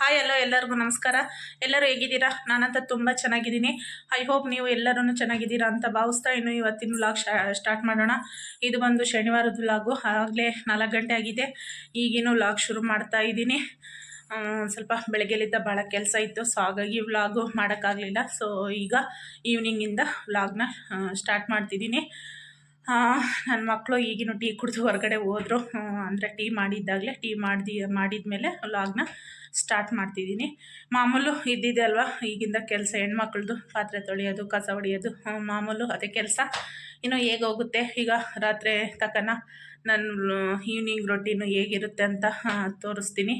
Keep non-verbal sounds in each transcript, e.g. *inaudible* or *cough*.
Hi ಎಲ್ಲೋ ಎಲ್ಲರಿಗೂ ನಮಸ್ಕಾರ. ಎಲ್ಲರೂ ಹೇಗಿದ್ದೀರಾ? ನಾನಂತ ತುಂಬ ಚೆನ್ನಾಗಿದ್ದೀನಿ. ಐ ಹೋಪ್ ನೀವು ಎಲ್ಲರೂ ಚೆನ್ನಾಗಿದ್ದೀರಾ ಅಂತ ಭಾವಿಸ್ತಾ ಇನ್ನು ಇವತ್ತಿನ ವ್ಲಾಗ್ ಸ್ಟಾರ್ಟ್ ಮಾಡೋಣ. ಇದು ಬಂದು ಶನಿವಾರದ ವ್ಲಾಗು ಆಗಲೇ ನಾಲ್ಕು ಗಂಟೆ ಆಗಿದೆ. ಈಗಿನ ವ್ಲಾಗ್ ಶುರು ಮಾಡ್ತಾ ಇದ್ದೀನಿ. ಸ್ವಲ್ಪ ಬೆಳಗ್ಗೆಲಿದ್ದ ಭಾಳ ಕೆಲಸ ಇತ್ತು. ಸೊ ಹಾಗಾಗಿ ವ್ಲಾಗು ಮಾಡೋಕ್ಕಾಗಲಿಲ್ಲ. ಸೊ ಈಗ ಈವ್ನಿಂಗಿಂದ ವ್ಲಾಗ್ನ ಸ್ಟಾರ್ಟ್ ಮಾಡ್ತಿದ್ದೀನಿ. ನನ್ನ ಮಕ್ಕಳು ಈಗಿನ ಟೀ ಕುಡಿದು ಹೊರಗಡೆ ಹೋದರು. ಅಂದರೆ ಟೀ ಮಾಡಿದ್ದಾಗಲೇ, ಟೀ ಮಾಡಿದಿ ಮಾಡಿದ ಮೇಲೆ ಲಾಗ್ನ ಸ್ಟಾರ್ಟ್ ಮಾಡ್ತಿದ್ದೀನಿ. ಮಾಮೂಲು ಇದ್ದಿದೆ ಅಲ್ವಾ, ಈಗಿಂದ ಕೆಲಸ ಹೆಣ್ಮಕ್ಳದ್ದು ಪಾತ್ರೆ ತೊಳೆಯೋದು, ಕಸ ಹೊಡೆಯೋದು ಮಾಮೂಲು ಅದೇ ಕೆಲಸ. ಇನ್ನು ಹೇಗೆ ಹೋಗುತ್ತೆ? ಈಗ ರಾತ್ರಿ ತಕನ ನನ್ನ ಈವ್ನಿಂಗ್ ರೊಟೀನು ಹೇಗಿರುತ್ತೆ ಅಂತ ತೋರಿಸ್ತೀನಿ.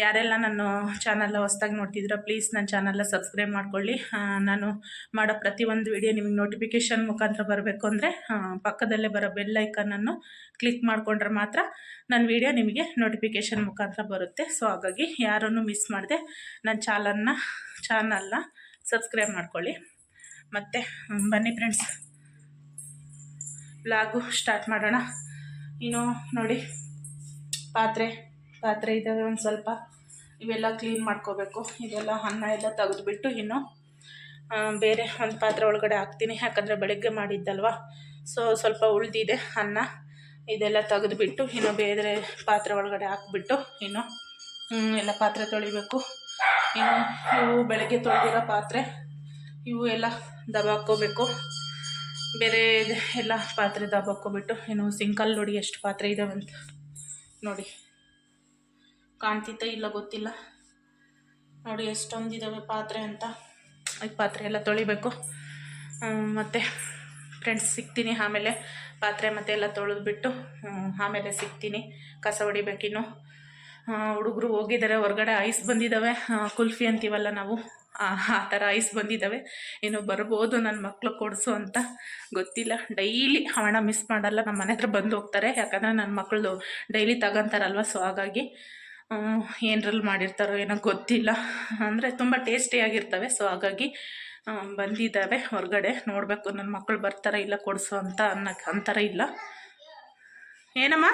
ಯಾರೆಲ್ಲ ನಾನು ಚಾನಲ್ನ ಹೊಸ್ದಾಗಿ ನೋಡ್ತಿದ್ದೀರಾ ಪ್ಲೀಸ್ ನನ್ನ ಚಾನಲ್ನ ಸಬ್ಸ್ಕ್ರೈಬ್ ಮಾಡ್ಕೊಳ್ಳಿ. ನಾನು ಮಾಡೋ ಪ್ರತಿಯೊಂದು ವಿಡಿಯೋ ನಿಮಗೆ ನೋಟಿಫಿಕೇಷನ್ ಮುಖಾಂತರ ಬರಬೇಕು ಅಂದರೆ ಪಕ್ಕದಲ್ಲೇ ಬರೋ ಬೆಲ್ ಐಕನನ್ನು ಕ್ಲಿಕ್ ಮಾಡಿಕೊಂಡ್ರೆ ಮಾತ್ರ ನನ್ನ ವಿಡಿಯೋ ನಿಮಗೆ ನೋಟಿಫಿಕೇಷನ್ ಮುಖಾಂತರ ಬರುತ್ತೆ. ಸೊ ಹಾಗಾಗಿ ಯಾರನ್ನು ಮಿಸ್ ಮಾಡದೆ ನನ್ನ ಚಾನಲ್ನ ಚಾನಲ್ನ ಸಬ್ಸ್ಕ್ರೈಬ್ ಮಾಡ್ಕೊಳ್ಳಿ. ಮತ್ತು ಬನ್ನಿ ಫ್ರೆಂಡ್ಸ್ ವ್ಲಾಗು ಸ್ಟಾರ್ಟ್ ಮಾಡೋಣ. ಇನ್ನು ನೋಡಿ, ಪಾತ್ರೆ. ಪಾತ್ರೆ ಇದ್ದಾವೆ ಒಂದು ಸ್ವಲ್ಪ. ಇವೆಲ್ಲ ಕ್ಲೀನ್ ಮಾಡ್ಕೋಬೇಕು. ಇದೆಲ್ಲ ಅನ್ನ ಎಲ್ಲ ತೆಗೆದುಬಿಟ್ಟು ಇನ್ನು ಬೇರೆ ಒಂದು ಪಾತ್ರೆ ಒಳಗಡೆ ಹಾಕ್ತೀನಿ. ಯಾಕಂದರೆ ಬೆಳಗ್ಗೆ ಮಾಡಿದ್ದಲ್ವ? ಸೊ ಸ್ವಲ್ಪ ಉಳಿದಿದೆ ಅನ್ನ. ಇದೆಲ್ಲ ತೆಗೆದುಬಿಟ್ಟು ಇನ್ನು ಬೇರೆ ಪಾತ್ರೆ ಒಳಗಡೆ ಹಾಕ್ಬಿಟ್ಟು ಇನ್ನು ಎಲ್ಲ ಪಾತ್ರೆ ತೊಳಿಬೇಕು. ಇನ್ನು ಇವು ಬೆಳಗ್ಗೆ ತೊಳೆದಿರೋ ಪಾತ್ರೆ, ಇವು ಎಲ್ಲ ದಬ ಹಾಕ್ಕೋಬೇಕು ಬೇರೆ ಎಲ್ಲ ಪಾತ್ರೆ ದಬ ಹಾಕ್ಕೊಬಿಟ್ಟು ಇನ್ನು ಸಿಂಕಲ್ಲಿ ನೋಡಿ ಎಷ್ಟು ಪಾತ್ರೆ ಇದಾವೆ ಅಂತ. ನೋಡಿ. ಕಾಣ್ತಿತ್ತ ಇಲ್ಲ ಗೊತ್ತಿಲ್ಲ. ನೋಡಿ ಎಷ್ಟೊಂದಿದ್ದಾವೆ ಪಾತ್ರೆ ಅಂತ. ಈ ಪಾತ್ರೆ ಎಲ್ಲ ತೊಳಿಬೇಕು. ಮತ್ತು ಫ್ರೆಂಡ್ಸ್ ಸಿಗ್ತೀನಿ ಆಮೇಲೆ ಪಾತ್ರೆ ಮತ್ತೆ ಎಲ್ಲ ತೊಳೆದ್ಬಿಟ್ಟು ಆಮೇಲೆ ಸಿಗ್ತೀನಿ. ಕಸ ಹೊಡಿಬೇಕಿನ್ನು. ಹುಡುಗರು ಹೋಗಿದ್ದಾರೆ, ಹೊರಗಡೆ ಐಸ್ ಬಂದಿದ್ದಾವೆ ಕುಲ್ಫಿ ಅಂತೀವಲ್ಲ ನಾವು, ಆ ಆ ಥರ ಐಸ್ ಬಂದಿದ್ದಾವೆ ಇನ್ನು ಬರ್ಬೋದು ನನ್ನ ಮಕ್ಕಳು ಕೊಡಿಸು ಅಂತ. ಗೊತ್ತಿಲ್ಲ. ಡೈಲಿ ಹಣ ಮಿಸ್ ಮಾಡಲ್ಲ ನಮ್ಮ ಮನೆ ಹತ್ರ ಬಂದು ಹೋಗ್ತಾರೆ. ಯಾಕಂದರೆ ನನ್ನ ಮಕ್ಕಳು ಡೈಲಿ ತಗೊಂತಾರಲ್ವ ಸೊ ಹಾಗಾಗಿ ಏನರಲ್ಲಿ ಮಾಡಿರ್ತಾರೋ ಏನೋ ಗೊತ್ತಿಲ್ಲ. ಅಂದರೆ ತುಂಬ ಟೇಸ್ಟಿಯಾಗಿರ್ತವೆ ಸೊ ಹಾಗಾಗಿ ಬಂದಿದ್ದಾವೆ ಹೊರಗಡೆ. ನೋಡಬೇಕು ನನ್ನ ಮಕ್ಕಳು ಬರ್ತಾರ ಇಲ್ಲ ಕೊಡಿಸು ಅಂತ ಅನ್ನಕ್ಕೆ ಅಂತಾರ ಇಲ್ಲ. ಏನಮ್ಮ?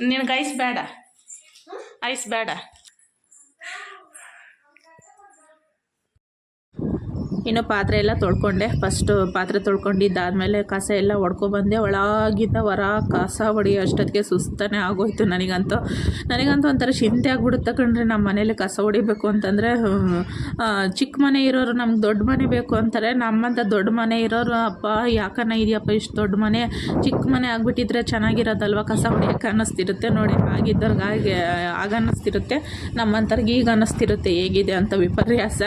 ನಿನಗೆ ಐಸ್ ಬೇಡ. ಐಸ್ ಬೇಡ. ಇನ್ನು ಪಾತ್ರೆ ಎಲ್ಲ ತೊಳ್ಕೊಂಡೆ. ಫಸ್ಟು ಪಾತ್ರೆ ತೊಳ್ಕೊಂಡಿದ್ದಾದಮೇಲೆ ಕಸ ಎಲ್ಲ ಹೊಡ್ಕೊಬಂದೆ ಒಳಗಿಂದ ಹೊರ ಕಸ ಹೊಡೆಯೋ ಅಷ್ಟೊತ್ತಿಗೆ ಸುಸ್ತಾನೆ ಆಗೋಯ್ತು ನನಗಂತೂ. ನನಗಂತೂ ಒಂಥರ ಚಿಂತೆ ಆಗ್ಬಿಡುತ್ತೆ ಕಣ್ರಿ, ನಮ್ಮ ಮನೇಲಿ ಕಸ ಹೊಡಿಬೇಕು ಅಂತಂದರೆ ಚಿಕ್ಕ ಮನೆ ಇರೋರು ನಮ್ಗೆ ದೊಡ್ಡ ಮನೆ ಬೇಕು ಅಂತಾರೆ. ನಮ್ಮಂಥ ದೊಡ್ಡ ಮನೆ ಇರೋರು, ಅಪ್ಪ ಯಾಕನ್ನ ಇದೆಯಪ್ಪ ಇಷ್ಟು ದೊಡ್ಡ ಮನೆ? ಚಿಕ್ಕ ಮನೆ ಆಗಿಬಿಟ್ಟಿದ್ರೆ ಚೆನ್ನಾಗಿರೋದಲ್ವ? ಕಸ ಹೊಡಿಯೋಕೆ ಅನ್ನಿಸ್ತಿರುತ್ತೆ ನೋಡಿ. ಆಗಿದ್ದವ್ರಿಗೆ ಹಾಗೆ, ಆಗ ಅನ್ನಿಸ್ತಿರುತ್ತೆ. ನಮ್ಮಂಥವ್ರಿಗೆ ಈಗ ಅನ್ನಿಸ್ತಿರುತ್ತೆ, ಹೇಗಿದೆ ಅಂತ ವಿಪರ್ಯಾಸ.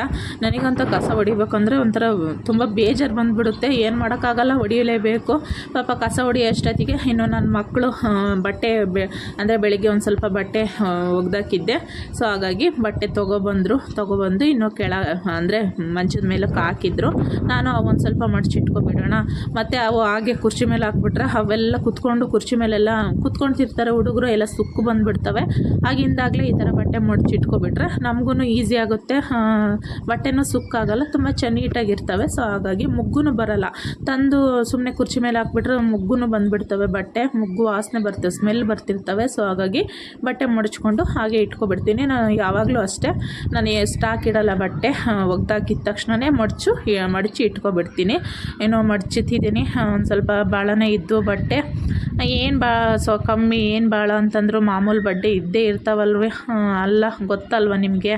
ನನಗಂತೂ ಕಸ ಹೊಡಿಬೇಕು ಅಂದರೆ ಒಂಥರ ತುಂಬ ಬೇಜಾರು ಬಂದುಬಿಡುತ್ತೆ. ಏನು ಮಾಡೋಕ್ಕಾಗಲ್ಲ ಹೊಡಿಯಲೇಬೇಕು ಪಾಪ ಕಸ ಹೊಡಿಯೋ ಅಷ್ಟೊತ್ತಿಗೆ ಇನ್ನು ನನ್ನ ಮಕ್ಕಳು ಬಟ್ಟೆ ಬೆ, ಅಂದರೆ ಬೆಳಿಗ್ಗೆ ಒಂದು ಸ್ವಲ್ಪ ಬಟ್ಟೆ ಒಗ್ದಾಕಿದ್ದೆ. ಸೊ, ಹಾಗಾಗಿ ಬಟ್ಟೆ ತೊಗೊಬಂದರು, ತೊಗೊಬಂದು ಇನ್ನು ಕೆಳ, ಅಂದರೆ ಮಂಚದ ಮೇಲೆ ಹಾಕಿದ್ರು. ನಾನು ಒಂದು ಸ್ವಲ್ಪ ಮಡಚಿಟ್ಕೊಬಿಡೋಣ. ಮತ್ತು ಅವು ಹಾಗೆ ಕುರ್ಚಿ ಮೇಲೆ ಹಾಕ್ಬಿಟ್ರೆ ಅವೆಲ್ಲ ಕುತ್ಕೊಂಡು ಕುರ್ಚಿ ಮೇಲೆಲ್ಲ ಕುತ್ಕೊಳ್ತಿರ್ತಾರೆ ಹುಡುಗರು, ಎಲ್ಲ ಸುಕ್ಕು ಬಂದುಬಿಡ್ತವೆ. ಆಗಿಂದಾಗಲೇ ಈ ಥರ ಬಟ್ಟೆ ಮಡಚಿಟ್ಕೊಬಿಟ್ರೆ ನಮಗೂ ಈಸಿ ಆಗುತ್ತೆ. ಬಟ್ಟೆನೂ ಸುಕ್ಕಾಗಲ್ಲ, ತುಂಬ ನೀಟಾಗಿರ್ತವೆ ಸೊ ಹಾಗಾಗಿ ಮುಗ್ಗುನು ಬರಲ್ಲ. ತಂದು ಸುಮ್ಮನೆ ಕುರ್ಚಿ ಮೇಲೆ ಹಾಕ್ಬಿಟ್ರೆ ಮುಗ್ಗುನು ಬಂದುಬಿಡ್ತವೆ ಬಟ್ಟೆ, ಮುಗ್ಗು ವಾಸನೆ ಬರ್ತವೆ ಸ್ಮೆಲ್ ಬರ್ತಿರ್ತವೆ ಸೊ ಹಾಗಾಗಿ ಬಟ್ಟೆ ಮಡಚ್ಕೊಂಡು ಹಾಗೆ ಇಟ್ಕೊಬಿಡ್ತೀನಿ. ನಾನು ಯಾವಾಗಲೂ ಅಷ್ಟೇ, ನಾನು ಸ್ಟಾಕ್ ಇಡಲ್ಲ ಬಟ್ಟೆ ಒಗ್ದಾಕಿದ ತಕ್ಷಣವೇ ಮಡಚು ಮಡಚಿ ಇಟ್ಕೊಬಿಡ್ತೀನಿ. ಏನೋ ಮಡಚಿತ್ತಿದ್ದೀನಿ ಒಂದು ಸ್ವಲ್ಪ ಭಾಳನೇ ಇದ್ದು ಬಟ್ಟೆ. ಏನು ಬಾ ಸೊ ಕಮ್ಮಿ, ಏನು ಭಾಳ ಅಂತಂದ್ರು ಮಾಮೂಲು ಬಟ್ಟೆ ಇದ್ದೇ ಇರ್ತಾವಲ್ವೇ ಅಲ್ಲ, ಗೊತ್ತಲ್ವ ನಿಮಗೆ?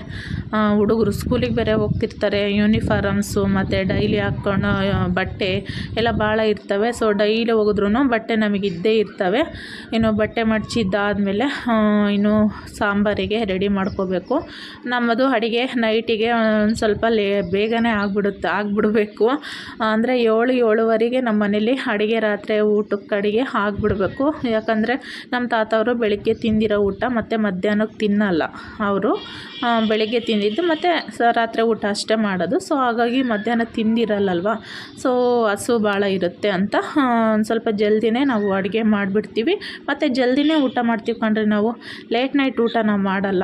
ಹುಡುಗರು ಸ್ಕೂಲಿಗೆ ಬೇರೆ ಹೋಗ್ತಿರ್ತಾರೆ ಯೂನಿಫಾರಮ್ಸು ಮತ್ತು ಡೈಲಿ ಹಾಕ್ಕೊಳೋ ಬಟ್ಟೆ ಎಲ್ಲ ಭಾಳ ಇರ್ತವೆ. ಸೊ ಡೈಲಿ ಹೋಗಿದ್ರು ಬಟ್ಟೆ ನಮಗೆ ಇದ್ದೇ ಇರ್ತವೆ. ಇನ್ನು ಬಟ್ಟೆ ಮಡಚಿದ್ದಾದಮೇಲೆ ಇನ್ನು ಸಾಂಬಾರಿಗೆ ರೆಡಿ ಮಾಡ್ಕೋಬೇಕು. ನಮ್ಮದು ಅಡುಗೆ ನೈಟಿಗೆ ಒಂದು ಸ್ವಲ್ಪ ಲೇ, ಬೇಗನೆ ಆಗಿಬಿಡುತ್ತೆ, ಆಗ್ಬಿಡಬೇಕು. ಅಂದರೆ ಏಳು, ಏಳುವರೆಗೆ ನಮ್ಮ ಮನೇಲಿ ಅಡುಗೆ ರಾತ್ರಿ ಊಟಕ್ಕೆ ಅಡುಗೆ ಆಗಿಬಿಡ್ಬೇಕು. ಯಾಕಂದರೆ ನಮ್ಮ ತಾತವರು ಬೆಳಿಗ್ಗೆ ತಿಂದಿರೋ ಊಟ ಮತ್ತು ಮಧ್ಯಾಹ್ನಕ್ಕೆ ತಿನ್ನಲ್ಲ ಅವರು. ಬೆಳಿಗ್ಗೆ ತಿಂದಿದ್ದು ಮತ್ತು ರಾತ್ರಿ ಊಟ ಅಷ್ಟೇ ಮಾಡೋದು. ಸೊ ಹಾಗಾಗಿ ಹಾಗಾಗಿ ಮಧ್ಯಾಹ್ನ ತಿಂದಿರಲ್ಲಲ್ವ ಸೊ ಹಸು ಭಾಳ ಇರುತ್ತೆ ಅಂತ ಒಂದು ಸ್ವಲ್ಪ ಜಲ್ದಿನೇ ನಾವು ಅಡುಗೆ ಮಾಡಿಬಿಡ್ತೀವಿ. ಮತ್ತು ಜಲ್ದಿನೇ ಊಟ ಮಾಡ್ತೀವಿ ಕಂಡ್ರೆ ನಾವು. ಲೇಟ್ ನೈಟ್ ಊಟ ನಾವು ಮಾಡಲ್ಲ.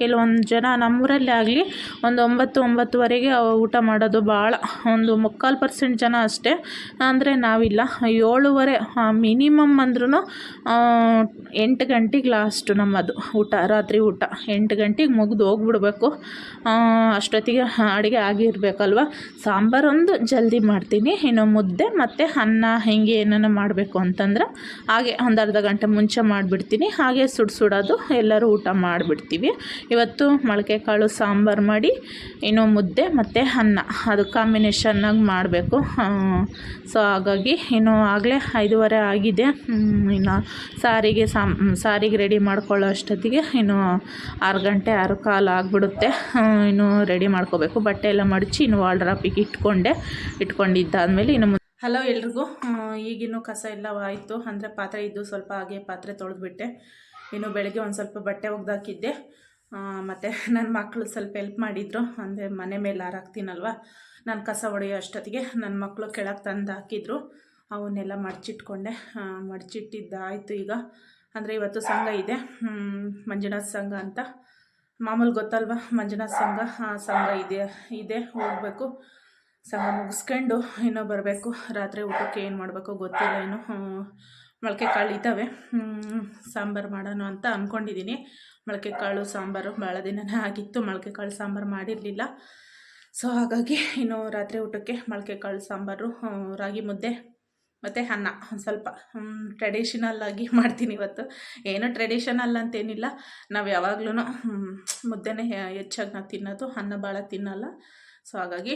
ಕೆಲವೊಂದು ಜನ ನಮ್ಮೂರಲ್ಲೇ ಆಗಲಿ ಒಂದು ಒಂಬತ್ತು, ಒಂಬತ್ತುವರೆಗೆ ಊಟ ಮಾಡೋದು ಭಾಳ ಒಂದು ಮುಕ್ಕಾಲು ಪರ್ಸೆಂಟ್ ಜನ ಅಷ್ಟೇ. ಅಂದರೆ ನಾವಿಲ್ಲ. ಏಳುವರೆ ಮಿನಿಮಮ್ ಅಂದ್ರೂ ಎಂಟು ಗಂಟೆಗೆ ಲಾಸ್ಟು ನಮ್ಮದು ಊಟ, ರಾತ್ರಿ ಊಟ. ಎಂಟು ಗಂಟೆಗೆ ಮುಗಿದು ಹೋಗ್ಬಿಡ್ಬೇಕು. ಅಷ್ಟೊತ್ತಿಗೆ ಅಡುಗೆ ಆಗಿರಬೇಕಲ್ವ? ಸಾಂಬಾರೊಂದು ಜಲ್ದಿ ಮಾಡ್ತೀನಿ. ಇನ್ನು ಮುದ್ದೆ ಮತ್ತು ಅನ್ನ ಹೇಗೆ ಏನನ್ನ ಮಾಡಬೇಕು ಅಂತಂದ್ರೆ ಹಾಗೆ ಒಂದು ಅರ್ಧ ಗಂಟೆ ಮುಂಚೆ ಮಾಡಿಬಿಡ್ತೀನಿ. ಹಾಗೆ ಸುಡು ಸುಡೋದು ಎಲ್ಲರೂ ಊಟ ಮಾಡಿಬಿಡ್ತೀವಿ. ಇವತ್ತು ಮೊಳಕೆ ಕಾಳು ಸಾಂಬಾರು ಮಾಡಿ, ಇನ್ನು ಮುದ್ದೆ ಮತ್ತು ಅನ್ನ. ಅದು ಕಾಂಬಿನೇಷನ್ನಾಗಿ ಮಾಡಬೇಕು. ಸೊ ಹಾಗಾಗಿ ಇನ್ನು ಆಗಲೇ ಐದೂವರೆ ಆಗಿದೆ. ಇನ್ನು ಸಾರಿಗೆ ಸಾಂ ಸಾರಿಗೆ ರೆಡಿ ಮಾಡ್ಕೊಳ್ಳೋ ಅಷ್ಟೊತ್ತಿಗೆ ಇನ್ನು ಆರು ಗಂಟೆ ಆರು ಕಾಲು ಆಗಿಬಿಡುತ್ತೆ. ಇನ್ನು ರೆಡಿ ಮಾಡ್ಕೋಬೇಕು. ಬಟ್ಟೆ ಎಲ್ಲ ಮಡಚಿ ಇನ್ನು ವಾಲ್ಡ್ರಾಪಿಗೆ ಇಟ್ಕೊಂಡೆ, ಇಟ್ಕೊಂಡಿದ್ದಾದಮೇಲೆ ಇನ್ನು ಹಲೋ ಎಲ್ರಿಗೂ. ಈಗಿನ್ನು ಕಸ ಎಲ್ಲ ಆಯಿತು ಅಂದರೆ ಪಾತ್ರೆ ಇದ್ದು ಸ್ವಲ್ಪ ಹಾಗೆ ಪಾತ್ರೆ ತೊಳೆದ್ಬಿಟ್ಟೆ. ಇನ್ನು ಬೆಳಗ್ಗೆ ಒಂದು ಸ್ವಲ್ಪ ಬಟ್ಟೆ ಒಗ್ದಾಕಿದ್ದೆ. ಮತ್ತು ನನ್ನ ಮಕ್ಕಳು ಸ್ವಲ್ಪ ಹೆಲ್ಪ್ ಮಾಡಿದರು. ಅಂದರೆ ಮನೆ ಮೇಲೆ ಹಾರಾಕ್ತೀನಲ್ವ ನಾನು ಕಸ ಹೊಡೆಯೋ ಅಷ್ಟೊತ್ತಿಗೆ ನನ್ನ ಮಕ್ಕಳು ಕೆಳಗೆ ತಂದು ಹಾಕಿದ್ರು. ಅವನ್ನೆಲ್ಲ ಮಡಚಿಟ್ಕೊಂಡೆ. ಮಡಚಿಟ್ಟಿದ್ದಾಯಿತು ಈಗ. ಅಂದರೆ ಇವತ್ತು ಸಂಘ ಇದೆ. ಮಂಜುನಾಥ್ ಸಂಘ ಅಂತ. ಮಾಮೂಲು ಗೊತ್ತಲ್ವ? ಮಂಜುನಾಥ್ ಸಂಘ? ಸಂಘ ಇದೆ ಇದೆ. ಹೋಗಬೇಕು. ಸಂಘ ಮುಗಿಸ್ಕೊಂಡು ಇನ್ನೂ ಬರಬೇಕು. ರಾತ್ರಿ ಊಟಕ್ಕೆ ಏನು ಮಾಡಬೇಕು ಗೊತ್ತಿಲ್ಲ ಏನು. ಮೊಳಕೆ ಕಾಳು ಇದ್ದಾವೆ. ಸಾಂಬಾರು ಮಾಡೋಣ ಅಂತ ಅಂದ್ಕೊಂಡಿದ್ದೀನಿ ಮೊಳಕೆ ಕಾಳು ಸಾಂಬಾರು ಭಾಳ ದಿನನೇ ಆಗಿತ್ತು. ಮೊಳಕೆ ಕಾಳು ಸಾಂಬಾರು ಮಾಡಿರಲಿಲ್ಲ. ಸೊ ಹಾಗಾಗಿ ಇನ್ನು ರಾತ್ರಿ ಊಟಕ್ಕೆ ಮೊಳಕೆ ಕಾಳು ಸಾಂಬಾರು ರಾಗಿ ಮುದ್ದೆ ಮತ್ತು ಅನ್ನ, ಒಂದು ಸ್ವಲ್ಪ. ಟ್ರೆಡಿಷನಲ್ ಆಗಿ *laughs* ಮಾಡ್ತೀನಿ ಇವತ್ತು. ಏನು ಟ್ರೆಡಿಷನಲ್ ಅಂತೇನಿಲ್ಲ. ನಾವು ಯಾವಾಗ್ಲೂ ಮುದ್ದೆನೇ ಹೆಚ್ಚಾಗಿ ನಾವು ತಿನ್ನೋದು. ಅನ್ನ ಭಾಳ ತಿನ್ನಲ್ಲ. ಸೊ ಹಾಗಾಗಿ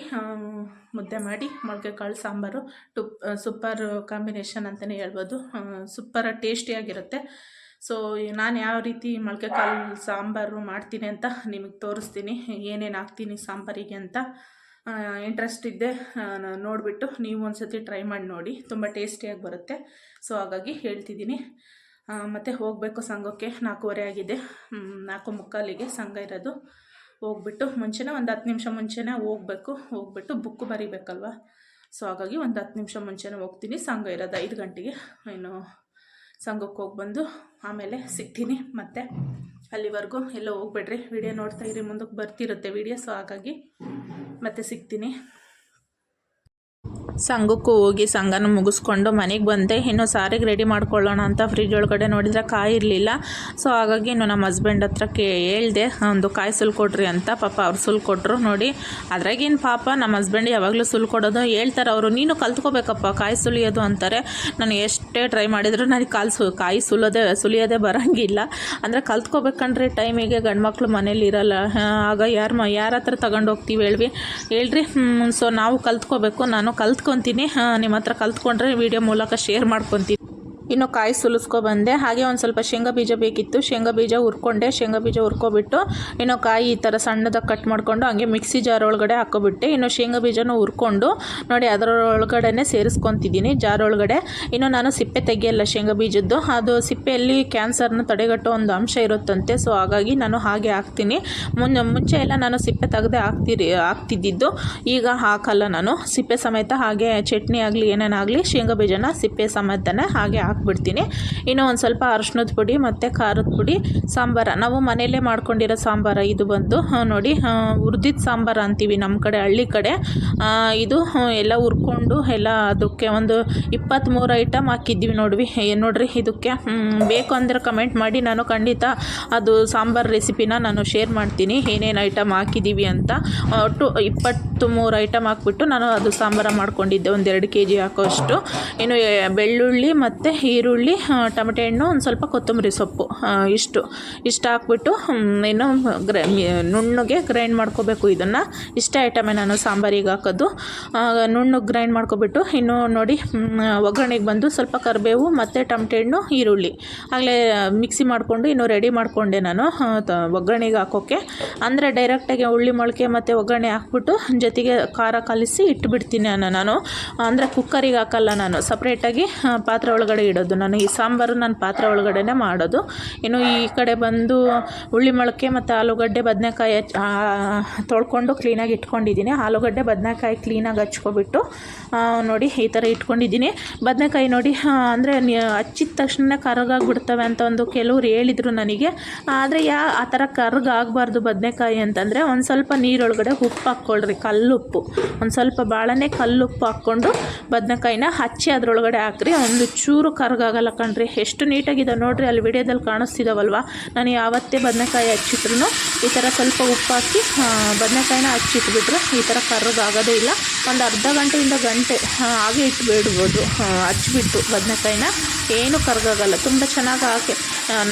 ಮುದ್ದೆ ಮಾಡಿ ಮೊಳಕೆ ಕಾಳು ಸಾಂಬಾರು ಟುಪ್ ಸೂಪರ್ ಕಾಂಬಿನೇಷನ್ ಅಂತಲೇ ಹೇಳ್ಬೋದು. ಸೂಪರ್ ಟೇಸ್ಟಿಯಾಗಿರುತ್ತೆ ಸೊ ನಾನು ಯಾವ ರೀತಿ ಮೊಳಕೆ ಕಾಳು ಸಾಂಬಾರು ಮಾಡ್ತೀನಿ ಅಂತ ನಿಮಗೆ ತೋರಿಸ್ತೀನಿ. ಏನೇನು ಹಾಕ್ತೀನಿ ಸಾಂಬಾರಿಗೆ ಅಂತ. ಇಂಟ್ರೆಸ್ಟ್ ಇದ್ದೆ ನೋಡಿಬಿಟ್ಟು ನೀವು ಒಂದು ಸತಿ ಟ್ರೈ ಮಾಡಿ ನೋಡಿ. ತುಂಬ ಟೇಸ್ಟಿಯಾಗಿ ಬರುತ್ತೆ. ಸೊ ಹಾಗಾಗಿ ಹೇಳ್ತಿದ್ದೀನಿ. ಮತ್ತು ಹೋಗಬೇಕು ಸಂಘಕ್ಕೆ. ನಾಲ್ಕೂವರೆ ಆಗಿದೆ. ನಾಲ್ಕು ಮುಕ್ಕಾಲಿಗೆ ಸಂಘ ಇರೋದು. ಹೋಗ್ಬಿಟ್ಟು ಮುಂಚೆನೇ ಒಂದು ಹತ್ತು ನಿಮಿಷ ಮುಂಚೆನೇ ಹೋಗ್ಬೇಕು. ಹೋಗ್ಬಿಟ್ಟು ಬುಕ್ ಬರೀಬೇಕಲ್ವ? ಸೊ ಹಾಗಾಗಿ ಒಂದು ಹತ್ತು ನಿಮಿಷ ಮುಂಚೆನೇ ಹೋಗ್ತೀನಿ. ಸಂಘ ಇರೋದು ಐದು ಗಂಟೆಗೆ. ಇನ್ನು ಸಂಘಕ್ಕೆ ಹೋಗಿ ಬಂದು ಆಮೇಲೆ ಸಿಗ್ತೀನಿ. ಮತ್ತು ಅಲ್ಲಿವರೆಗೂ ಎಲ್ಲೋ ಹೋಗ್ಬೇಡ್ರಿ. ವಿಡಿಯೋ ನೋಡ್ತಾ ಇರಿ. ಮುಂದಕ್ಕೆ ಬರ್ತಿರುತ್ತೆ ವಿಡಿಯೋ. ಸೊ ಹಾಗಾಗಿ ಮತ್ತೆ ಸಿಗ್ತೀನಿ. ಸಂಘಕ್ಕೂ ಹೋಗಿ ಸಂಘನ ಮುಗಿಸ್ಕೊಂಡು ಮನೆಗೆ ಬಂದೆ. ಇನ್ನು ಸಾರಿಗೆ ರೆಡಿ ಮಾಡ್ಕೊಳ್ಳೋಣ ಅಂತ ಫ್ರಿಜ್ ಒಳಗಡೆ ನೋಡಿದರೆ ಕಾಯಿ ಇರಲಿಲ್ಲ. ಸೊ ಹಾಗಾಗಿ ಇನ್ನು ನಮ್ಮ ಹಸ್ಬೆಂಡ್ ಹತ್ರ ಕೇ ಹೇಳ್ದೆ, ಒಂದು ಕಾಯಿ ಸುಲ್ ಕೊಡ್ರಿ ಅಂತ. ಪಾಪ ಅವ್ರು ಸುಲ್ ಕೊಟ್ಟರು ನೋಡಿ. ಅದ್ರಾಗೇನು ಪಾಪ, ನಮ್ಮ ಹಸ್ಬೆಂಡ್ ಯಾವಾಗಲೂ ಸುಲ್ ಕೊಡೋದು ಹೇಳ್ತಾರೆ ಅವರು. ನೀನು ಕಲ್ತ್ಕೋಬೇಕಪ್ಪ, ಕಾಯಿ ಸುಲಿಯೋದು ಅಂತಾರೆ. ನಾನು ಎಷ್ಟೇ ಟ್ರೈ ಮಾಡಿದ್ರು ನನಗೆ ಕಾಲು ಸು, ಕಾಯಿ ಸುಲಿಯೋದೇ ಸುಲಿಯೋದೇ ಬರೋಂಗಿಲ್ಲ. ಅಂದರೆ ಕಲ್ತ್ಕೋಬೇಕಂದ್ರೆ ಟೈಮಿಗೆ ಗಂಡು ಮಕ್ಕಳು ಮನೇಲಿ ಇರಲ್ಲ. ಆಗ ಯಾರು ಮ, ಯಾರ ಹತ್ರ ತಗೊಂಡು ಹೋಗ್ತೀವಿ ಹೇಳ್ವಿ. ಹೇಳ್ರಿ ಸೊ ನಾವು ಕಲ್ತ್ಕೋಬೇಕು, ನಾನು ಕಲ್ತ್ಕೊತೀನಿ. ನಿಮ್ಮ ಹತ್ರ ಕಲ್ತ್ಕೊಂಡ್ರೆ ವಿಡಿಯೋ ಮೂಲಕ ಶೇರ್ ಮಾಡ್ಕೊತೀನಿ. ಇನ್ನು ಕಾಯಿ ಸುಲಿಸ್ಕೊ ಬಂದೆ. ಹಾಗೆ ಒಂದು ಸ್ವಲ್ಪ ಶೇಂಗಾ ಬೀಜ ಬೇಕಿತ್ತು. ಶೇಂಗಾ ಬೀಜ ಹುರ್ಕೊಂಡೆ. ಶೇಂಗಾ ಬೀಜ ಹುರ್ಕೊಬಿಟ್ಟು ಇನ್ನು ಕಾಯಿ ಈ ಥರ ಸಣ್ಣದಾಗಿ ಕಟ್ ಮಾಡಿಕೊಂಡು ಹಾಗೆ ಮಿಕ್ಸಿ ಜಾರ್ ಒಳಗಡೆ ಹಾಕೋಬಿಟ್ಟೆ. ಇನ್ನು ಶೇಂಗಾ ಬೀಜನೂ ಹುರ್ಕೊಂಡು ನೋಡಿ ಅದರೊಳಗಡೆ ಸೇರಿಸ್ಕೊತಿದ್ದೀನಿ ಜಾರ್ ಒಳಗಡೆ. ಇನ್ನು ನಾನು ಸಿಪ್ಪೆ ತೆಗೆಯಲ್ಲ ಶೇಂಗಾ ಬೀಜದ್ದು. ಅದು ಸಿಪ್ಪೆಯಲ್ಲಿ ಕ್ಯಾನ್ಸರ್ನ ತಡೆಗಟ್ಟೋ ಒಂದು ಅಂಶ ಇರುತ್ತಂತೆ. ಸೊ ಹಾಗಾಗಿ ನಾನು ಹಾಗೆ ಹಾಕ್ತೀನಿ. ಮುನ್ನ ಮುಂಚೆ ಎಲ್ಲ ನಾನು ಸಿಪ್ಪೆ ತೆಗೆದೇ ಹಾಕ್ತಿರಿ, ಹಾಕ್ತಿದ್ದಿದ್ದು. ಈಗ ಹಾಕಲ್ಲ ನಾನು. ಸಿಪ್ಪೆ ಸಮೇತ ಹಾಗೆ ಚಟ್ನಿ ಆಗಲಿ ಏನೇನಾಗಲಿ ಶೇಂಗಾ ಬೀಜನ ಸಿಪ್ಪೆ ಸಮೇತನೇ ಹಾಗೆ ಹಾಕಿ ಹಾಕ್ಬಿಡ್ತೀನಿ. ಇನ್ನು ಒಂದು ಸ್ವಲ್ಪ ಅರ್ಶಿನದ ಪುಡಿ ಮತ್ತು ಖಾರದ ಪುಡಿ, ಸಾಂಬಾರ. ನಾವು ಮನೆಯಲ್ಲೇ ಮಾಡ್ಕೊಂಡಿರೋ ಸಾಂಬಾರ ಇದು ಬಂದು ನೋಡಿ ಹುರಿದಿದ್ದ ಸಾಂಬಾರ ಅಂತೀವಿ ನಮ್ಮ ಕಡೆ, ಹಳ್ಳಿ ಕಡೆ. ಇದು ಎಲ್ಲ ಹುರ್ಕೊಂಡು, ಎಲ್ಲ ಅದಕ್ಕೆ ಒಂದು ಇಪ್ಪತ್ತ್ಮೂರು ಐಟಮ್ ಹಾಕಿದ್ವಿ ನೋಡ್ವಿ. ನೋಡಿರಿ, ಇದಕ್ಕೆ ಬೇಕು ಅಂದರೆ ಕಮೆಂಟ್ ಮಾಡಿ. ನಾನು ಖಂಡಿತ ಅದು ಸಾಂಬಾರು ರೆಸಿಪಿನ ನಾನು ಶೇರ್ ಮಾಡ್ತೀನಿ. ಏನೇನು ಐಟಮ್ ಹಾಕಿದ್ದೀವಿ ಅಂತ. ಒಟ್ಟು ಇಪ್ಪತ್ತು ಮೂರು ಐಟಮ್ ಹಾಕ್ಬಿಟ್ಟು ನಾನು ಅದು ಸಾಂಬಾರ ಮಾಡ್ಕೊಂಡಿದ್ದೆ. ಒಂದು ಎರಡು ಕೆ ಜಿ ಹಾಕೋಷ್ಟು ಇನ್ನು ಬೆಳ್ಳುಳ್ಳಿ ಮತ್ತು ಈರುಳ್ಳಿ ಟೊಮೆಟೆ ಹಣ್ಣು, ಒಂದು ಸ್ವಲ್ಪ ಕೊತ್ತಂಬರಿ ಸೊಪ್ಪು ಇಷ್ಟು. ಇಷ್ಟು ಹಾಕ್ಬಿಟ್ಟು ಇನ್ನು ಗ್ರೈ ನುಣ್ಣಗೆ ಗ್ರೈಂಡ್ ಮಾಡ್ಕೋಬೇಕು ಇದನ್ನು. ಇಷ್ಟೇ ಐಟಮೆ ನಾನು ಸಾಂಬಾರಿಗೆ ಹಾಕೋದು ನುಣ್ಣಗೆ ಗ್ರೈಂಡ್ ಮಾಡ್ಕೊಬಿಟ್ಟು, ಇನ್ನು ನೋಡಿ ಒಗ್ಗರಣೆಗೆ ಬಂದು ಸ್ವಲ್ಪ ಕರಿಬೇವು ಮತ್ತು ಟೊಮೆಟೆ ಹಣ್ಣು, ಈರುಳ್ಳಿ. ಆಗಲೇ ಮಿಕ್ಸಿ ಮಾಡಿಕೊಂಡು ಇನ್ನು ರೆಡಿ ಮಾಡಿಕೊಂಡೆ ನಾನು ಒಗ್ಗರಣೆಗೆ ಹಾಕೋಕ್ಕೆ ಅಂದರೆ ಡೈರೆಕ್ಟಾಗಿ ಉಳ್ಳಿ, ಮೊಳಕೆ ಮತ್ತು ಒಗ್ಗರಣೆ ಹಾಕ್ಬಿಟ್ಟು, ಜೊತೆಗೆ ಖಾರ ಕಲಿಸಿ ಇಟ್ಬಿಡ್ತೀನಿ ನಾನು. ಅಂದರೆ ಕುಕ್ಕರಿಗೆ ಹಾಕಲ್ಲ ನಾನು. ಸಪ್ರೇಟಾಗಿ ಪಾತ್ರೆ ಒಳಗಡೆ ಇಡೋದು ನಾನು ಈ ಸಾಂಬಾರು ನಾನು ಪಾತ್ರೆ ಒಳಗಡೆನೇ ಮಾಡೋದು. ಇನ್ನು ಈ ಕಡೆ ಬಂದು ಹುಳಿ ಮೊಳಕೆ ಮತ್ತು ಆಲೂಗಡ್ಡೆ, ಬದನೆಕಾಯಿ ತೊಳ್ಕೊಂಡು ಕ್ಲೀನಾಗಿ ಇಟ್ಕೊಂಡಿದ್ದೀನಿ. ಆಲೂಗಡ್ಡೆ, ಬದನೆಕಾಯಿ ಕ್ಲೀನಾಗಿ ಹಚ್ಕೊಬಿಟ್ಟು ನೋಡಿ ಈ ಥರ ಇಟ್ಕೊಂಡಿದ್ದೀನಿ. ಬದನೆಕಾಯಿ ನೋಡಿ ಅಂದರೆ ಹಚ್ಚಿದ ತಕ್ಷಣ ಕರ್ಗಾಗ್ಬಿಡ್ತವೆ ಅಂತ ಒಂದು ಕೆಲವ್ರು ಹೇಳಿದರು ನನಗೆ. ಆದರೆ ಯಾ, ಆ ಥರ ಕರ್ಗಾಗಬಾರ್ದು ಬದನೆಕಾಯಿ ಅಂತಂದರೆ ಒಂದು ಸ್ವಲ್ಪ ನೀರೊಳಗಡೆ ಉಪ್ಪು ಹಾಕ್ಕೊಳ್ರಿ, ಕಲ್ಲುಪ್ಪು. ಒಂದು ಸ್ವಲ್ಪ ಭಾಳನೇ ಕಲ್ಲುಪ್ಪು ಹಾಕ್ಕೊಂಡು ಬದನೆಕಾಯಿನ ಹಚ್ಚಿ ಅದರೊಳಗಡೆ ಹಾಕ್ರಿ. ಒಂದು ಚೂರು ಕರ್ಗಾಗಲ್ಲ ಕಣ್ರಿ. ಎಷ್ಟು ನೀಟಾಗಿದೆ ನೋಡಿರಿ, ಅಲ್ಲಿ ವಿಡಿಯೋದಲ್ಲಿ ಕಾಣಿಸ್ತಿದಾವಲ್ವ? ನಾನು ಯಾವತ್ತೇ ಬದನೆಕಾಯಿ ಹಚ್ಚಿಟ್ರು ಈ ಥರ ಸ್ವಲ್ಪ ಉಪ್ಪು ಹಾಕಿ ಬದನೆಕಾಯಿನ ಹಚ್ಚಿಟ್ಬಿಟ್ರೆ ಈ ಥರ ಕರ್ಗಾಗೋದೇ ಇಲ್ಲ. ಒಂದು ಅರ್ಧ ಗಂಟೆಯಿಂದ ಗಂಟೆ ಹಾಗೆ ಇಟ್ಬಿಡ್ಬೋದು. ಹಚ್ಚಿಬಿಟ್ಟು ಬದನೆಕಾಯಿನ. ಏನು ಕರ್ಗಾಗಲ್ಲ ತುಂಬ ಚೆನ್ನಾಗಿ ಹಾಕಿ.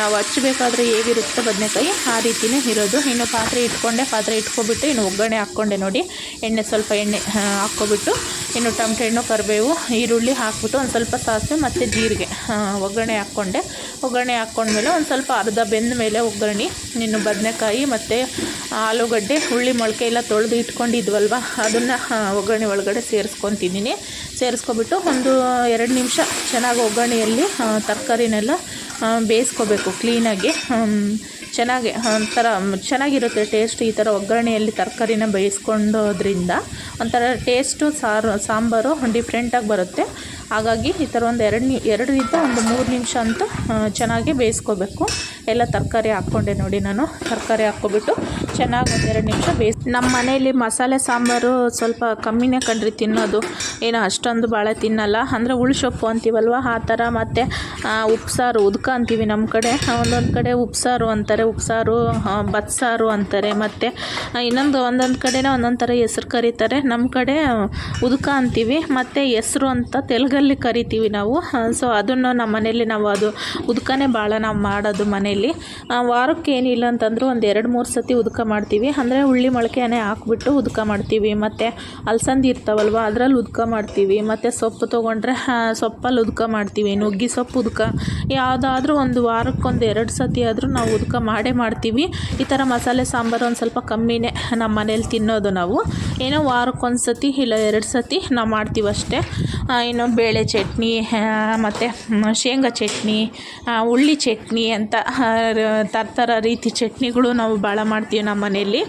ನಾವು ಹಚ್ಚಬೇಕಾದ್ರೆ ಹೇಗಿರುತ್ತೆ ಬದನೆಕಾಯಿ? ಆ ರೀತಿಯೇ ಇರೋದು. ಇನ್ನು ಪಾತ್ರೆ ಇಟ್ಕೊಂಡೆ, ಪಾತ್ರೆ ಇಟ್ಕೊಬಿಟ್ಟು ಇನ್ನು ಒಗ್ಗರಣೆ ಹಾಕ್ಕೊಂಡೆ ನೋಡಿ. ಎಣ್ಣೆ ಸ್ವಲ್ಪ ಎಣ್ಣೆ ಹಾಕ್ಕೊಬಿಟ್ಟು ಇನ್ನು ಟಮಟೆ ಹಣ್ಣು, ಕರಿಬೇವು, ಈರುಳ್ಳಿ ಹಾಕ್ಬಿಟ್ಟು ಒಂದು ಸ್ವಲ್ಪ ಸಾಸಿವೆ ಮತ್ತು ಜೀರಿಗೆ. ಆ, ಒಗ್ಗರಣೆ ಹಾಕ್ಕೊಂಡೆ. ಒಗ್ಗರಣೆ ಹಾಕ್ಕೊಂಡ್ಮೇಲೆ ಒಂದು ಸ್ವಲ್ಪ ಅರ್ಧ ಬೆಂದ ಮೇಲೆ ಒಗ್ಗರಣೆ ಇನ್ನು ಬದನೆಕಾಯಿ ಮತ್ತು ಆಲೂಗಡ್ಡೆ ಹುಳ್ಳಿ ಮೊಳಕೆ ಎಲ್ಲ ತೊಳೆದು ಇಟ್ಕೊಂಡಿದ್ವಲ್ವ ಅದನ್ನು ಒಗ್ಗರಣೆ ಒಳಗಡೆ ಸೇರಿಸ್ಕೊತಿದ್ದೀನಿ. ಸೇರಿಸ್ಕೊಬಿಟ್ಟು ಒಂದು ಎರಡು ನಿಮಿಷ ಚೆನ್ನಾಗಿ ಒಗ್ಗರಣೆಯಲ್ಲಿ ತರಕಾರಿನೆಲ್ಲ ಬೇಯಿಸ್ಕೋಬೇಕು ಕ್ಲೀನಾಗಿ. ಚೆನ್ನಾಗಿ ಒಂಥರ ಚೆನ್ನಾಗಿರುತ್ತೆ ಟೇಸ್ಟ್ ಈ ಥರ ಒಗ್ಗರಣೆಯಲ್ಲಿ ತರಕಾರಿನ ಬೇಯಿಸ್ಕೊಂಡೋದ್ರಿಂದ. ಒಂಥರ ಟೇಸ್ಟು ಸಾರು ಸಾಂಬಾರು ಡಿಫ್ರೆಂಟಾಗಿ ಬರುತ್ತೆ. ಹಾಗಾಗಿ ಈ ಥರ ಒಂದು ಎರಡು ನಿ ಎರಡರಿಂದ ಒಂದು ಮೂರು ನಿಮಿಷ ಅಂತೂ ಚೆನ್ನಾಗಿ ಬೇಯಿಸ್ಕೋಬೇಕು. ಎಲ್ಲ ತರಕಾರಿ ಹಾಕ್ಕೊಂಡೆ ನೋಡಿ ನಾನು. ತರಕಾರಿ ಹಾಕ್ಕೊಬಿಟ್ಟು ಚೆನ್ನಾಗಿ ಒಂದು ಎರಡು ನಿಮಿಷ ಬೇಯಿಸ್ ನಮ್ಮ ಮನೆಯಲ್ಲಿ ಮಸಾಲೆ ಸಾಂಬಾರು ಸ್ವಲ್ಪ ಕಮ್ಮಿನೇ ಕಂಡ್ರಿ ತಿನ್ನೋದು. ಏನು ಅಷ್ಟೊಂದು ಭಾಳ ತಿನ್ನಲ್ಲ. ಅಂದರೆ ಉಳ್ಸೊಪ್ಪು ಅಂತೀವಲ್ವ? ಆ ಥರ ಮತ್ತು ಉಪ್ಸಾರು, ಉದ್ಕ ಅಂತೀವಿ ನಮ್ಮ ಕಡೆ. ಒಂದೊಂದು ಕಡೆ ಉಪ್ಸಾರು ಅಂತಾರೆ, ಉಪ್ಸಾರು ಬತ್ಸಾರು ಅಂತಾರೆ, ಮತ್ತು ಇನ್ನೊಂದು ಒಂದೊಂದು ಕಡೆನೇ ಒಂದೊಂದು ಥರ ಹೆಸ್ರು ಕರೀತಾರೆ. ನಮ್ಮ ಕಡೆ ಉದ್ಕ ಅಂತೀವಿ, ಮತ್ತು ಹೆಸ್ರು ಅಂತ ತೆಲುಗಲ್ಲಿ ಕರಿತೀವಿ ನಾವು. ಸೊ ಅದನ್ನು ನಮ್ಮ ಮನೇಲಿ ನಾವು ಅದು ಉದ್ಕನೇ ಭಾಳ ನಾವು ಮಾಡೋದು ಮನೇಲಿ ವಾರಕ್ಕೆ ಏನಿಲ್ಲ ಅಂತಂದರೂ ಒಂದು ಎರಡು ಮೂರು ಸತಿ ಉದ್ಕ ಮಾಡ್ತೀವಿ. ಅಂದರೆ ಹುಳ್ಳಿ ಮೊಳಕೆನೇ ಹಾಕ್ಬಿಟ್ಟು ಉದ್ಕ ಮಾಡ್ತೀವಿ. ಮತ್ತು ಅಲಸಂದಿ ಇರ್ತಾವಲ್ವ, ಅದರಲ್ಲಿ ಉದ್ಕ ಮಾಡ್ತೀವಿ. ಮತ್ತು ಸೊಪ್ಪು ತೊಗೊಂಡ್ರೆ ಸೊಪ್ಪಲ್ಲಿ ಉದ್ಕ ಮಾಡ್ತೀವಿ. ನುಗ್ಗಿ ಸೊಪ್ಪು ಉದ್ಕ. ಯಾವುದಾದ್ರೂ ಒಂದು ವಾರಕ್ಕೊಂದು ಎರಡು ಸತಿ ಆದರೂ ನಾವು ಉದ್ಕ ಮಾಡೇ ಮಾಡ್ತೀವಿ. ಈ ಥರ ಮಸಾಲೆ, ಸಾಂಬಾರು ಒಂದು ಸ್ವಲ್ಪ ಕಮ್ಮಿನೇ ನಮ್ಮ ಮನೇಲಿ ತಿನ್ನೋದು ನಾವು. ಏನೋ ವಾರಕ್ಕೊಂದು ಸತಿ ಇಲ್ಲ, ಎರಡು ಸತಿ ನಾವು ಮಾಡ್ತೀವಿ ಅಷ್ಟೇ ಇನ್ನು ಬೇಳೆ ಚಟ್ನಿ ಮತ್ತು ಶೇಂಗಾ ಚಟ್ನಿ ಹುಳ್ಳಿ ಚಟ್ನಿ ಅಂತ ಥರ ಥರ ರೀತಿ ಚಟ್ನಿಗಳು ನಾವು ಭಾಳ ಮಾಡ್ತೀವಿ ನಮ್ಮ ಮನೆಯಲ್ಲಿ.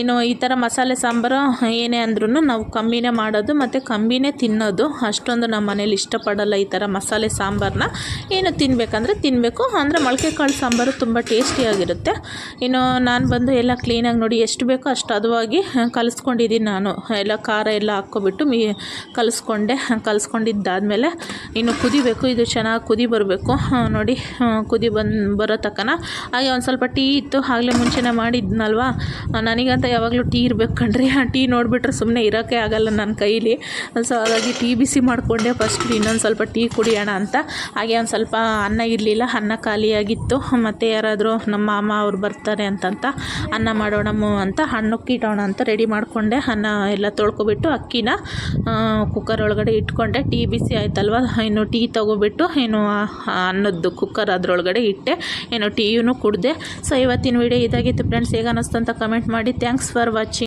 ಇನ್ನು ಈ ಥರ ಮಸಾಲೆ ಸಾಂಬಾರು ಏನೇ ಅಂದ್ರೂ ನಾವು ಕಮ್ಮಿನೇ ಮಾಡೋದು ಮತ್ತು ಕಮ್ಮಿನೇ ತಿನ್ನೋದು. ಅಷ್ಟೊಂದು ನಮ್ಮ ಮನೇಲಿ ಇಷ್ಟಪಡಲ್ಲ ಈ ಥರ ಮಸಾಲೆ ಸಾಂಬಾರನ್ನ ಏನು ತಿನ್ನಬೇಕಂದ್ರೆ ತಿನ್ನಬೇಕು ಅಂದರೆ ಮೊಳಕೆ ಕಾಳು ಸಾಂಬಾರು ತುಂಬ ಟೇಸ್ಟಿಯಾಗಿರುತ್ತೆ ಇನ್ನು ನಾನು ಬಂದು ಎಲ್ಲ ಕ್ಲೀನಾಗಿ ನೋಡಿ ಎಷ್ಟು ಬೇಕೋ ಅಷ್ಟು ಹದವಾಗಿ ಕಲಿಸ್ಕೊಂಡಿದ್ದೀನಿ ನಾನು. ಎಲ್ಲ ಖಾರ ಎಲ್ಲ ಹಾಕ್ಕೊಬಿಟ್ಟು ಮೀ, ಕಲಿಸ್ಕೊಂಡೆ ಕಲಿಸ್ಕೊಂಡಿದ್ದಾದಮೇಲೆ ಇನ್ನು ಕುದಿಬೇಕು, ಇದು ಚೆನ್ನಾಗಿ ಕುದಿ ಬರಬೇಕು. ನೋಡಿ ಕುದಿ ಬಂದು, ಬರೋ ತಕ್ಕನ ಹಾಗೆ ಒಂದು ಸ್ವಲ್ಪ ಟೀ ಇತ್ತು, ಆಗಲೇ ಮುಂಚೆನೇ ಮಾಡಿದ್ನಲ್ವಾ? ನನಗಂತ ಯಾವಾಗಲೂ ಟೀ ಇರಬೇಕು ಕಣ್ರಿ. ಆ ಟೀ ನೋಡಿಬಿಟ್ರೆ ಸುಮ್ಮನೆ ಇರೋಕ್ಕೆ ಆಗಲ್ಲ ನನ್ನ ಕೈಲಿ. ಸೊ, ಹಾಗಾಗಿ ಟೀ ಬಿಸಿ ಮಾಡಿಕೊಂಡೆ ಫಸ್ಟ್ ಇನ್ನೊಂದು ಸ್ವಲ್ಪ ಟೀ ಕುಡಿಯೋಣ ಅಂತ. ಹಾಗೆ ಒಂದು ಸ್ವಲ್ಪ ಅನ್ನ ಇರಲಿಲ್ಲ, ಅನ್ನ ಖಾಲಿಯಾಗಿತ್ತು. ಮತ್ತು ಯಾರಾದರೂ ನಮ್ಮ ಮಾಮ ಅವ್ರು ಬರ್ತಾರೆ ಅಂತಂತ, ಅನ್ನ ಮಾಡೋಣ ಅಂತ, ಹಣ್ಣಕ್ಕೆ ಇಡೋಣ ಅಂತ ರೆಡಿ ಮಾಡಿಕೊಂಡೆ. ಅನ್ನ ಎಲ್ಲ ತೊಳ್ಕೊಬಿಟ್ಟು ಅಕ್ಕಿನ ಕುಕ್ಕರ್ ಒಳಗಡೆ ಇಟ್ಕೊಂಡೆ. ಟೀ ಬಿಸಿ ಆಯ್ತಲ್ವ? ಇನ್ನು ಟೀ ತೊಗೊಬಿಟ್ಟು ಏನು ಅನ್ನದ್ದು ಕುಕ್ಕರ್ ಅದರೊಳಗಡೆ ಇಟ್ಟೆ ಏನು ಟೀಯೂ ಕುಡಿದೆ. ಸೊ ಇವತ್ತಿನ ವಿಡಿಯೋ ಇದಾಗಿತ್ತು ಫ್ರೆಂಡ್ಸ್ ಹೇಗೆ ಅನ್ನಿಸ್ತು ಅಂತ ಕಮೆಂಟ್ ಮಾಡಿ. Thanks for watching